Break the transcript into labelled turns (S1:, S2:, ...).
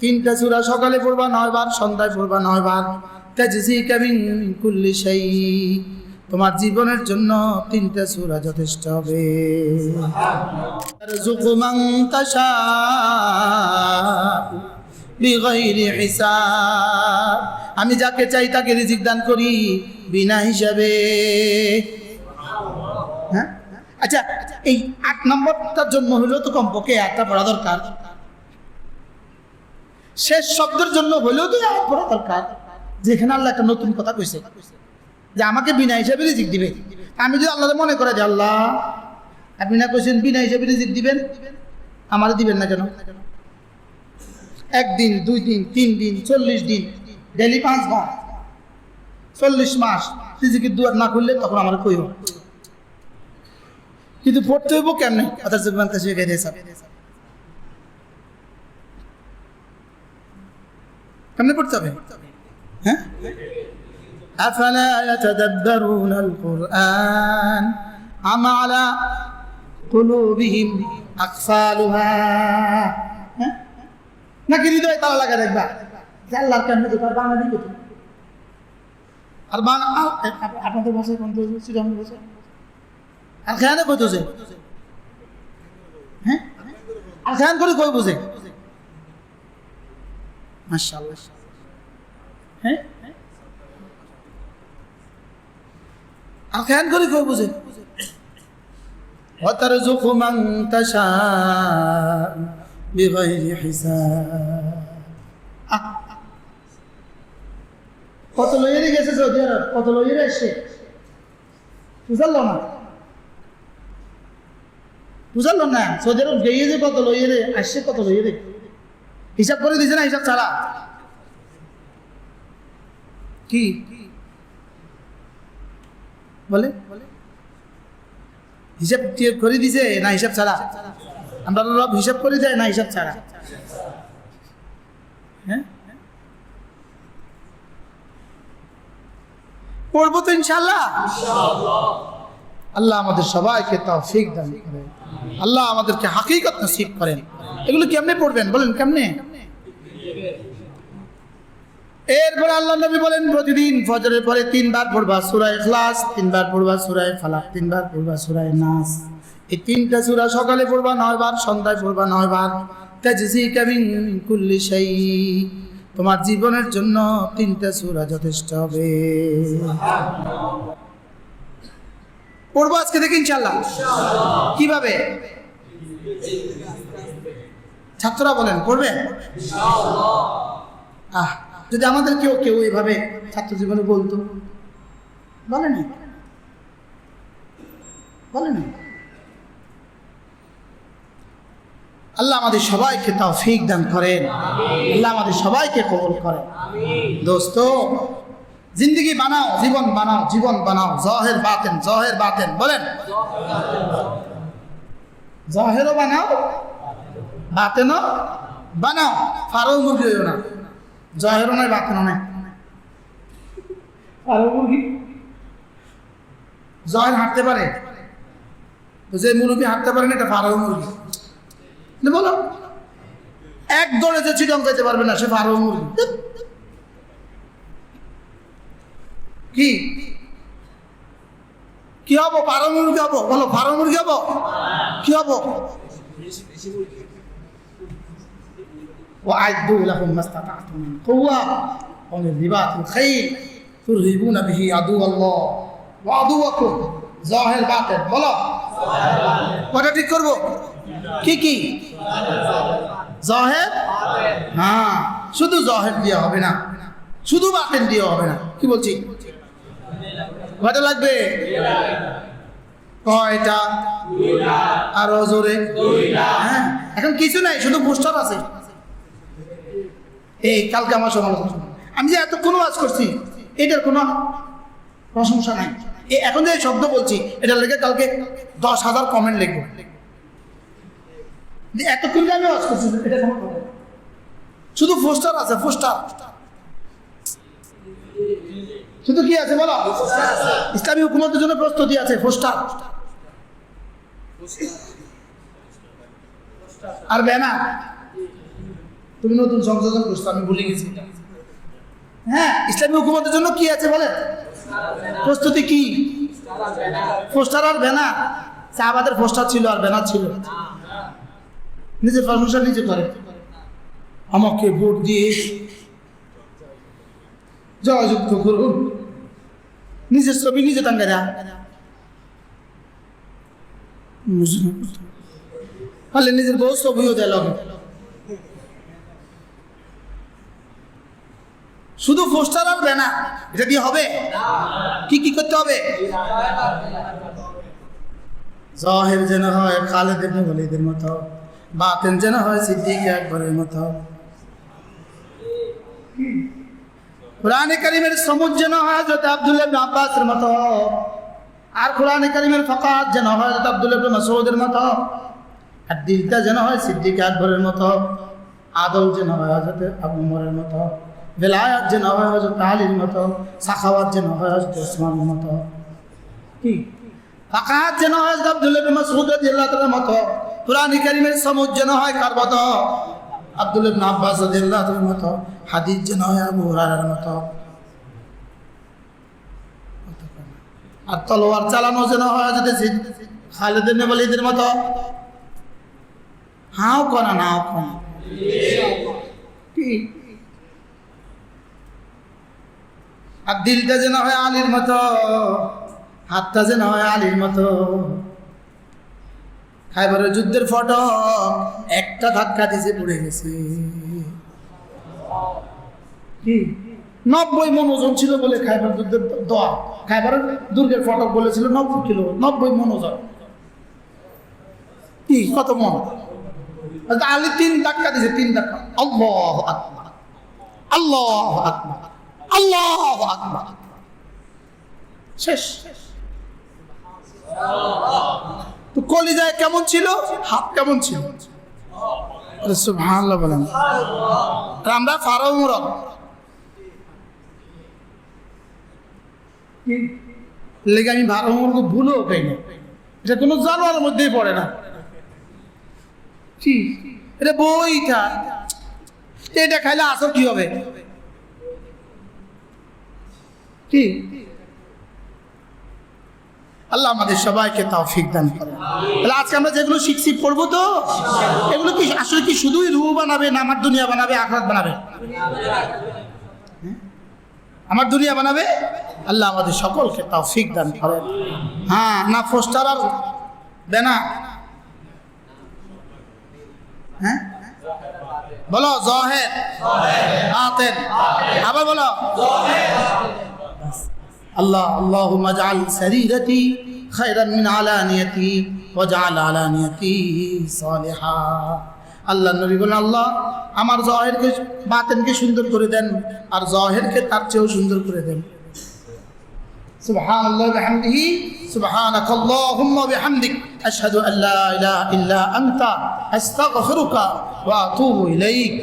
S1: তিনটা সূরা সকালে পড়বা, নয় বার, সন্ধ্যায় পড়বা, নয় বার। কামিন কুল্লি তোমার জীবনের জন্য তিনটা সূরা যথেষ্ট হবে। আমি যাকে চাই তাকে রিজিক দান করি বিনা হিসাবে। হ্যাঁ? আচ্ছা এই আট নম্বরটার জন্য হলেও তো কমপক্ষে একটা পড়া দরকার। শেষ শব্দের জন্য হলেও তো এক পড়া দরকার। যেখানে আল্লাহ একটা নতুন কথা কইছে। যে আমাকে বিনা হিসাবে রিজিক দিবে। আমি যদি আল্লাহ মনে করে যে, আল্লাহ, আপনি না কইছেন বিনা হিসাবে রিজিক দিবেন? আমারে দিবেন না কেন? একদিন, দুই দিন, তিন দিন, চল্লিশ দিন ডেলি পাঁচ বার, চল্লিশ মাস রিজিকের দুয়ার না খুললে তখন আমার কইব কিন্তু পড়তে হইব কেমনে? অর্থাৎ জুবান তাসবিহ কেমনে পড়তে হবে হ্যাঁ أفلا يتدبرون القرآن أم على قلوبهم أقفالها হ্যাঁ? নাকি হৃদয় তালা লাগা দেখবা যে আল্লাহর কেমনে দেখবা বাঙালি কোথায় আর বাংলা আপনাদের ভাষায় কোন শ্রীরামের ভাষায় আর খেয়ানে কই তোছে হ্যাঁ আর খেয়ান করে কই বুঝে মাশাআল্লাহ হ্যাঁ আর খেয়ান করে কই বুঝে وترزق من تشاء بغير حساب আহ, কত লইয়েরই গেছে সৌদি আরব কত লইয়ের এসছে বুঝালো না বুঝালো না সৌদি আরব গিয়ে যে কত লইয়ে রে আসছে কত লইয়ে রে হিসাব করে দিছে না, হিসাব ছাড়া? কি? বলে? হিসাব করে দিছে না, হিসাব ছাড়া? আমরা রব হিসাব করে দেয় না, হিসাব ছাড়া। হ্যাঁ? পড়ব তো ইনশাল্লাহ আল্লাহ আমাদের সবাইকে তৌফিক দান করেন আল্লাহ আমাদেরকে হাকিকত নসিব করেন। এগুলো কেমনে পড়বেন বলেন, কেমনে? এরপরে আল্লাহ নবী বলেন, প্রতিদিন ফজরের পরে তিনবার পড়বা সুরায় ইখলাস, তিনবার পড়বা সুরায় ফালাক, তিনবার পড়বা সুরায় নাস। এই তিনটা সূরা সকালে পড়বা নয় বার সন্ধ্যায় পড়বা নয় বার তাজজি কামিন কুল্লি শাই তোমার জীবনের জন্য তিনটা সূরা যথেষ্ট হবে। পড়ব আজকে থেকে ইনশাল্লাহ কীভাবে? ছাত্ররা বলেন পড়বে আহ, যদি আমাদের কেউ কেউ এভাবে ছাত্র জীবনে বলতো? বলে না বলে আল্লাহ আমাদের সবাইকে তাও ফিক দান করেন। আল্লাহ আমাদের সবাইকে কবল করেন। দোস্ত, জিন্দগি বানাও, জীবন বানাও জীবন বানাও। জহের বাতেন জহের বাতেন, বলেন? জহেরও বানাও বাতেনও বানাও। ফারও মুরগি হইও না। জহেরও নয় বাতেনও নয় ফারও মুরগি? জহের হাঁটতে পারে। যে মুরগি হাঁটতে পারে না এটা ফারও মুরগি। বলো এক দৌড়ে যে চিটং খাইতে পারবে না সে ফারও মুরগি। কি? কি হব? পারো মুরগি হব? বলো পারো মুরগি হব? কি হব? وأعدوا لهم ما استطعتم من قوة ومن رباط الخيل ترهبون به عدو الله وعدوكم ظاهر باطن বলো কটা ঠিক করবো কি কি জহের হ্যাঁ শুধু জহের দিয়ে হবে না শুধু বাতেন দিয়ে হবে না কি বলছি কয়টা লাগবে কয়টা আরো জোরে হ্যাঁ এখন কিছু নাই শুধু পোস্টার আছে এই, কালকে আমার সমালোচনা। আমি যে এতক্ষণ ওয়াজ করছি, এটার কোনো প্রশংসা নাই। এখন যে শব্দ বলছি, এটা লেগে কালকে দশ হাজার কমেন্ট লিখব। এতক্ষণ যে আমি ওয়াজ করছি কোনো। শুধু পোস্টার আছে, পোস্টার। শুধু কি আছে বলো? ইসলামী হুকুমতের জন্য প্রস্তুতি আছে, পোস্টার। আর ব্যানার। তুমি নতুন সংশোধন করছ, আমি ভুলে গেছি হ্যাঁ ইসলামী হুকুমতের জন্য কি আছে বলে প্রস্তুতি কি? পোস্টার আর ব্যানার। চাহাবাদের পোস্টার ছিল আর ব্যানার ছিল। নিজের প্রশংসা নিজে করে। আমাকে ভোট দিয়ে জয়যুক্ত করুন। নিজের ছবি নিজে টাঙ্গারা হলে নিজের বউ ছবিও দেয় লগে শুধু পোস্টার আর ব্যানার এটা দিয়ে হবে? কি কি করতে হবে? জাহের যেন হয় খালেদ ইবনে ওয়ালিদের মতো, বাতেন যেন হয়, সিদ্দিক আকবরের মতো। কোরআনে কারিমের সমুদ যেন হয়, হযরত আব্দুল্লাহ ইবনে আব্বাসের মতো। আর কোরআনে কারিমের ফাকাত যেন হয়, হযরত আব্দুল্লাহ ইবনে মাসউদের মতো। আর দিলটা যেন হয়, সিদ্দিক আকবরের মতো। আদল যেন হয়, হযরত আবু উমরের মতো। বেলায়াত যেন হয় হযরত আলীর মতো, সাখাওয়াত যেন হয় হযরত ওসমানের মতো। কি? ফাকাত যেন হয় হযরত আব্দুল্লাহ ইবনে মাসউদ রাদিয়াল্লাহু তাআলার মতো, কোরআন কারিমের সমুদ যেন হয় কার মতো? আব্দুল্লাহ ইবনে আব্বাস রাদিয়াল্লাহু তাআলার মতো, হাদিস যেন হয় আবু হুরায়রার মতো। আর তলোয়ার চালানো যেন হয় যদি খালেদ ইবনে ওয়ালিদের মতো? হাও কনা নাও কনা কি? আর দিলটা যেন হয় আলীর মতো, হাতটা যেন হয় আলীর মতো। খাইবারের যুদ্ধের ফটো, একটা ধাক্কা দিছে, পড়ে গেছে। কি? নব্বই মন ওজন ছিল বলে খাইবার যুদ্ধের দোয়া। খাইবারের দুর্গের ফটক বলেছিল নব্বই কিলো, নব্বই মন ওজন। কি? কত মন? আলী তিন ধাক্কা দিছে, তিন ধাক্কা। আল্লাহ আকবার। আল্লাহ আকবার। আল্লাহ আকবার। শেষ। তো কলিজায় কেমন ছিল? হাত কেমন ছিল? সুবহানাল্লাহ বলেন। আর আমরা ফারাও লেগে আমি ভালো মুরগ ভুলেও খাই না এটা কোনো জানোয়ারের মধ্যেই পড়ে না। এটা বইটা। এটা খাইলে আসর কি হবে? কি আল্লাহ আমাদের সবাইকে তৌফিক দান করে তাহলে আজকে আমরা যেগুলো শিখছি, পড়ব তো? এগুলো কি আসলে কি শুধুই রু বানাবে না আমার দুনিয়া বানাবে, আখরাত বানাবে? হ্যাঁ? আমার দুনিয়া বানাবে? আল্লাহ আমাদের সকলকে তৌফিক দান করেন। হ্যাঁ না পোস্টার আর ব্যানার? হ্যাঁ? বলো, জহের? আতেন আবার বলো। আল্লাহ اللهم اجعل سريرتي خيرا من علانيتي واجعل علانيتي صالحا আল্লাহ নবী বলেন আল্লাহ আমার জহেরকে বাতেনকে সুন্দর করে দেন আর জহেরকে তার চেয়েও সুন্দর করে দেন سبحان الله بحمده سبحانك اللهم وبحمدك أشهد أن لا إله إلا أنت أستغفرك وأتوب إليك